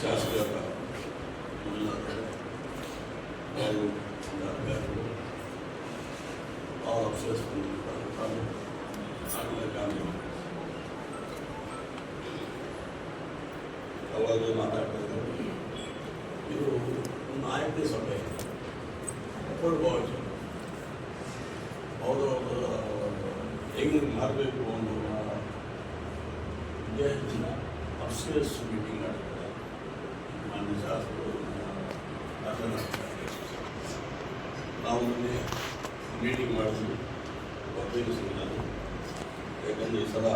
ಶಾಸಕರ ಮುಲ್ಲರು ಅವರು ಅಧಿಕಾರಿಗಳು ಆಲ್ ಅಫ್ಸರ್ಸ್ ಆಗಲೇ ಗಾಂಧಿ ಅವಾಗ ಮಾತಾಡ್ತಾ ಇದ್ದಾರೆ ಇದು ಒಂದು ಆಯ್ಕೆ ಸಭೆ ಕೊಡ್ಬೋದು ಅವರು ಹೆಂಗೆ ಮಾಡಬೇಕು ಅನ್ನೋ ವಿದ್ಯಾರ್ಥಿನ ಅಪ್ಸ್ಟೇರ್ಸ್ ಮೀಟಿಂಗ್ ಮಾಡ್ತಾರೆ ಮಾನ್ಯ ಶಾಸಕರು ನಾವು ಮೊನ್ನೆ ಮೀಟಿಂಗ್ ಮಾಡಿದ್ವಿ ಒಬ್ಬರಿಗೆ ಸಿಗಲ್ಲ ಯಾಕಂದರೆ ಈ ಸಲ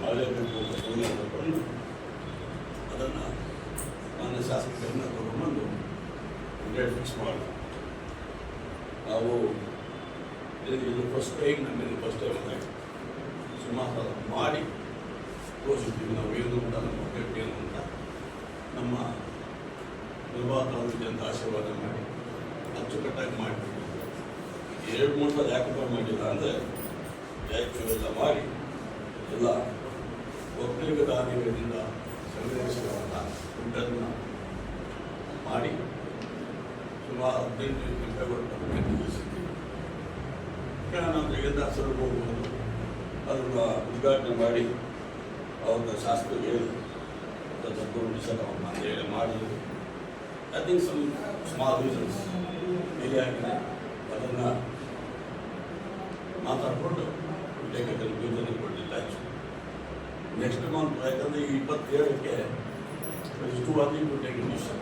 ಮಾಡಲೇಬೇಕು ಅಂತ ತಗೊಂಡು ಅದನ್ನು ಮಾನ್ಯ ಶಾಸಕರನ್ನ ತಗೊಂಡ್ಬಂದು ಡೇಟ್ ಫಿಕ್ಸ್ ಮಾಡಿ ನಾವು ಇದು ಫಸ್ಟ್ ಟೈಮ್ ನಮಗೆ ಫಸ್ಟ್ ಟೈಮ್ ಸುಮಾರು ಮಾಡಿ ತೋರಿಸಿದ್ದೀವಿ ನಾವು ಏನು ಅಂತ ನಮ್ಮ ಅಭ್ಯರ್ಥಿ ಏನು ಅಂತ ನಮ್ಮ ನಿರ್ವಾಹಕರಾದ ಅಂತ ಆಶೀರ್ವಾದ ಮಾಡಿ, ಅಚ್ಚುಕಟ್ಟಾಗಿ ಮಾಡಿ. ಎರಡು ಮೂರು ಸಲ ಯಾಕಪ್ಪ ಮಾಡಿಲ್ಲ ಅಂದರೆ ಎಲ್ಲ ಮಾಡಿ, ಎಲ್ಲ ಒಕ್ಕಲಿಗ ದಾನಿಗಳಿಂದ ಸಂಗ್ರಹಿಸಿರುವಂಥ ದುಡ್ಡನ್ನು ಮಾಡಿ, ಸುಮಾರು ಹದಿನೆಂಟು ರೂಪಾಯಿಗಳು ನಿಲ್ಲಿಸಿದ್ದೀವಿ ನಾವು ಜಗದಾಸರು ಹೋಗ್ಬೋದು. ಅದನ್ನು ಉದ್ಘಾಟನೆ ಮಾಡಿ ಅವರ ಶಾಸ್ತ್ರ ಹೇಳಿ ತಗೊಂಡು ಸಲ ಅಂತ ಹೇಳಿ ಮಾಡಿದ್ರು I think some small reasons ಹೇಗೆ ಆಗಿದೆ ಅದನ್ನು ಮಾತಾಡಿಕೊಂಡು ಲೇಖಕರು ಯೋಜನೆ ಕೊಡಲಿಲ್ಲ ನೆಕ್ಸ್ಟ್ ಮಂತ್ ಯಾಕಂದರೆ ಈ ಇಪ್ಪತ್ತೇಳಕ್ಕೆ ಇಷ್ಟು ವಾದಿ ಟೆಕ್ನಿಷನ್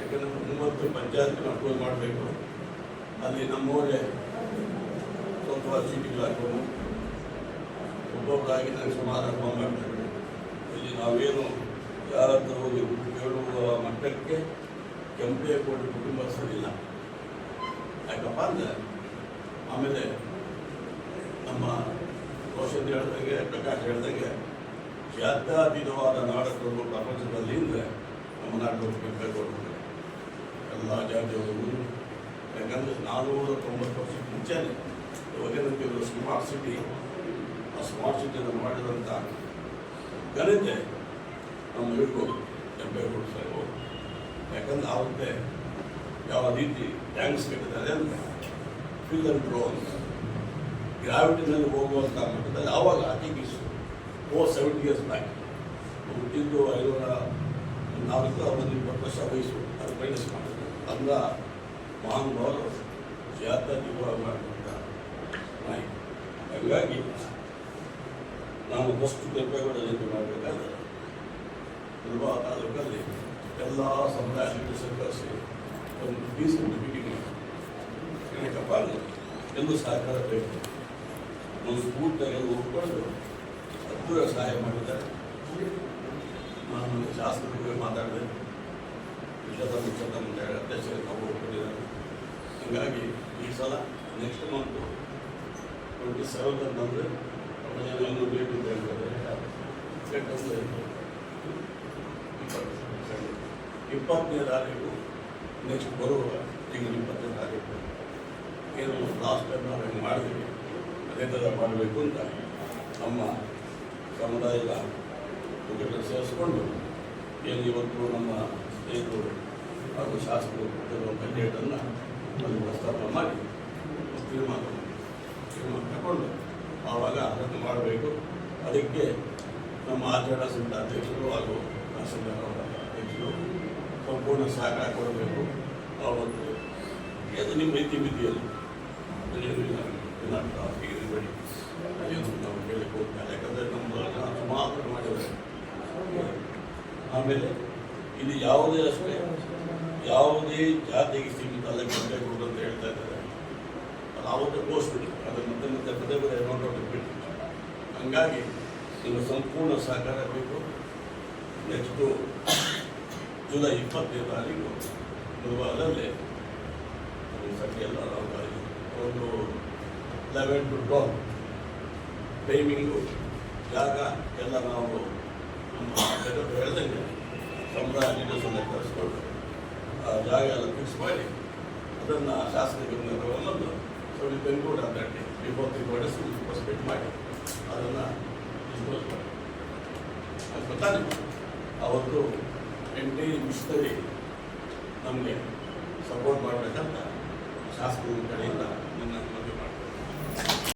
ಯಾಕಂದರೆ ಮೂವತ್ತು ಪಂಚಾಯತ್ ಅಪ್ರೂವ್ ಮಾಡಬೇಕು ಅಲ್ಲಿ ನಮ್ಮವರೇ ಸ್ವಲ್ಪ ಚೀಟಿಗಳು ಹಾಕೊಂಡು ಒಬ್ಬೊಬ್ಬರಾಗಿ ನನಗೆ ಸುಮಾರು ಅನುಭವ ಮಾಡ್ತಾರೆ ಇಲ್ಲಿ ನಾವೇನು ಯಾರ ಹತ್ರ ಹೋಗಿ ಕೇಳುವ ಮಟ್ಟಕ್ಕೆ ಕೆಂಪೇಗೌಡ ಕುಟುಂಬಸ್ಥರಿಲ್ಲ ಯಾಕಪ್ಪ ಅಂದರೆ ಆಮೇಲೆ ನಮ್ಮ ರೋಷನ್ ಹೇಳ್ದಂಗೆ, ಪ್ರಕಾಶ್ ಹೇಳ್ದಂಗೆ ಜಾತ್ಯಾತೀತವಾದ ನಾಡಕರು ಪ್ರಪಂಚದಲ್ಲಿ ಅಂದರೆ ನಮ್ಮ ಕೆಂಪೇ ಕೆಂಪೇಗೌಡರು ಎಲ್ಲ ಜಾತಿಯವರು ಯಾಕಂದರೆ ನಾನ್ನೂರ ತೊಂಬತ್ತು ವರ್ಷಕ್ಕೆ ಮುಂಚೆನೆ ಇದು ಸ್ಮಾರ್ಟ್ ಸಿಟಿ ಆ ಸ್ಮಾರ್ಟ್ ಸಿಟಿಯನ್ನು ಮಾಡಿದಂಥ ಘನತೆ ನಮ್ಮ ಹೇಳ್ಬೋದು ಕೆಂಪೇಗೌಡ ಸಾಹೇಬು ಯಾಕಂದ್ರೆ ಅವತ್ತೆ ಯಾವ ರೀತಿ ಟ್ಯಾಂಕ್ಸ್ ಕಟ್ಟಿದ್ದಾರೆ ಅಂದರೆ ಫಿಲ್ ಅಂಡ್ ಡ್ರೋ ಅಂತ. ಗ್ರಾವಿಟಿನಲ್ಲಿ ಹೋಗುವಂಥ ಮಟ್ಟದಲ್ಲಿ ಆವಾಗ ಅತಿ ಓ ಸೆವೆಂಟಿ ಇಯರ್ಸ್ ಬ್ಯಾಕ್ ಹುಟ್ಟಿದ್ದು ಐನೂರ ನಾಲ್ಕು ಒಂದು ಇಪ್ಪತ್ತು ವರ್ಷ ವಯಸ್ಸು. ಅದು ಮೈನಸ್ ಮಾಡಿದ್ರು ಅಂದ ಮಹಾನುಭಾವರು ಜಾತ್ಯತೀತವಾಗಿ ಮಾಡಿದಂಥ ನಾಯಿ. ಹಾಗಾಗಿ ನಾನು ಫಸ್ಟ್ ಕೆಂಪೇಗೌಡ ಜೊತೆ ಮಾಡಬೇಕಾದ್ರೆ ನಿರ್ವಾಹ ತಾಲೂಕಲ್ಲಿ ಎಲ್ಲ ಸಮುದಾಯಗಳು ಸಹಕರಿಸಿ ಒಂದು ಡೀಸೆಂಟ್ ಮೀಟಿಂಗ್ ಏನಕ್ಕಪ್ಪ ಎಲ್ಲೂ ಸಹಕಾರ ಬೇಕು. ಒಂದು ಸ್ಫೂರ್ತಿಯಾಗಿ ಒಪ್ಕೊಂಡು ಅದ್ಭುತ ಸಹಾಯ ಮಾಡಿದ್ದಾರೆ. ನಾನು ಶಾಸಕರಿಗೆ ಮಾತಾಡಿದೆ. ವಿಷಯದ ಮುಚ್ಚದ ಅಧ್ಯಕ್ಷರಿಗೆ ನಾವು ಒಪ್ಕೊಂಡಿದ್ದಾರೆ. ಹೀಗಾಗಿ ಈ ಸಲ ನೆಕ್ಸ್ಟ್ ಮಂತ್ ಟ್ವೆಂಟಿ ಸೆವೆಂತ್ ಅಂತಂದರೆ ಇನ್ನೂ ಡೇಟ್ ಅಂತ ಹೇಳ್ತಾರೆ ಯಾಕಂದರೆ ಇಪ್ಪತ್ತನೇ ತಾರೀಕು ನೆಕ್ಸ್ಟ್ ಬರುವ ತಿಂಗಳು ಇಪ್ಪತ್ತನೇ ತಾರೀಕು. ಏನು ಲಾಸ್ಟ್ ಟೈಮ್ ನಾವು ಹೆಂಗೆ ಮಾಡಿದ್ವಿ, ಅದೇ ಥರ ಮಾಡಬೇಕು ಅಂತ ನಮ್ಮ ಸಮುದಾಯದ ಮುಖಂಡರು ಸೇರಿಸ್ಕೊಂಡು, ಏನು ಇವತ್ತು ನಮ್ಮ ಸ್ನೇಹಿತರು ಹಾಗೂ ಶಾಸಕರು ಬಜೆಟನ್ನು ಅಲ್ಲಿ ಪ್ರಸ್ತಾಪ ಮಾಡಿ ತೀರ್ಮಾನ ತೀರ್ಮಾನ ತಗೊಂಡು ಆವಾಗ ಅದನ್ನು ಮಾಡಬೇಕು. ಅದಕ್ಕೆ ನಮ್ಮ ಆಚರಣಾ ಸಂಘದ ಅಧ್ಯಕ್ಷರು ಹಾಗೂ ಸಂಪೂರ್ಣ ಸಹಕಾರ ಕೊಡಬೇಕು ಅವತ್ತು ಅದು ನಿಮ್ಮ ರೀತಿ ಮಿತಿಯಲ್ಲಿ ಮಾಡಿ ಏನು ನಾವು ಹೇಳಕ್ಕೆ ಹೋಗ್ತಾರೆ ಯಾಕಂದರೆ ನಮ್ಮ ಮಾತ್ರ ಮಾಡಿದ್ದಾರೆ ಆಮೇಲೆ ಇಲ್ಲಿ ಯಾವುದೇ ಅಷ್ಟೇ ಯಾವುದೇ ಜಾತಿಗೆ ಸೀಮಿತ ಅಲ್ಲ ಕೊಡಬೇಕು ಅಂತ ಹೇಳ್ತಾ ಇದ್ದಾರೆ ಅದು ಆವತ್ತೇ ಘೋಷಣೆ ಅದನ್ನು ಮತ್ತೆ ಮತ್ತೆ ಪದೇ ಪದೇ ನೋಡೋದಕ್ಕೆ ಬಿಟ್ಟು ಹಂಗಾಗಿ ನಿಮ್ಮ ಸಂಪೂರ್ಣ ಸಹಕಾರ ಬೇಕು ನೆಕ್ಸ್ಟು ಜುಲೈ ಇಪ್ಪತ್ತನೇ ತಾರೀಕು ಗುರುವಾರದಲ್ಲಿ ಸಂಜೆ ಎಲ್ಲ ನಾವು ಒಂದು ಲೆವೆನ್ ಟು ಟ್ವೆಲ್ ಟೈಮಿಂಗು ಜಾಗ ಎಲ್ಲ ನಾವು ನಮ್ಮ ಜಗತ್ತು ಹೇಳ್ದಂಗೆ ಲೀಡರ್ಸನ್ನು ಕರೆಸ್ಕೊಂಡು ಆ ಜಾಗ ಎಲ್ಲ ಫಿಕ್ಸ್ ಮಾಡಿ ಅದನ್ನು ಶಾಸಕರಿಗೆ ಒಂದೊಂದು ಸ್ವಲ್ಪ ಬೆಂಗಳೂರು ಅದರಲ್ಲಿ ಇವತ್ತಿಗೆ ಹೊಡೆಸಿ ಡೇಸ್ ಸ್ಪೆಂಡ್ ಮಾಡಿ ಅದನ್ನು ಡಿಸ್ಪೋಸ್ ಮಾಡಿ. ಅದು ಗೊತ್ತಾನೆ ಅವತ್ತು ಎಂಟಿ ವಿಶ್ವದಲ್ಲಿ ನಮಗೆ ಸಪೋರ್ಟ್ ಮಾಡಬೇಕಂತ ಶಾಸಕರು ಕಡೆಯಿಂದ ನನ್ನ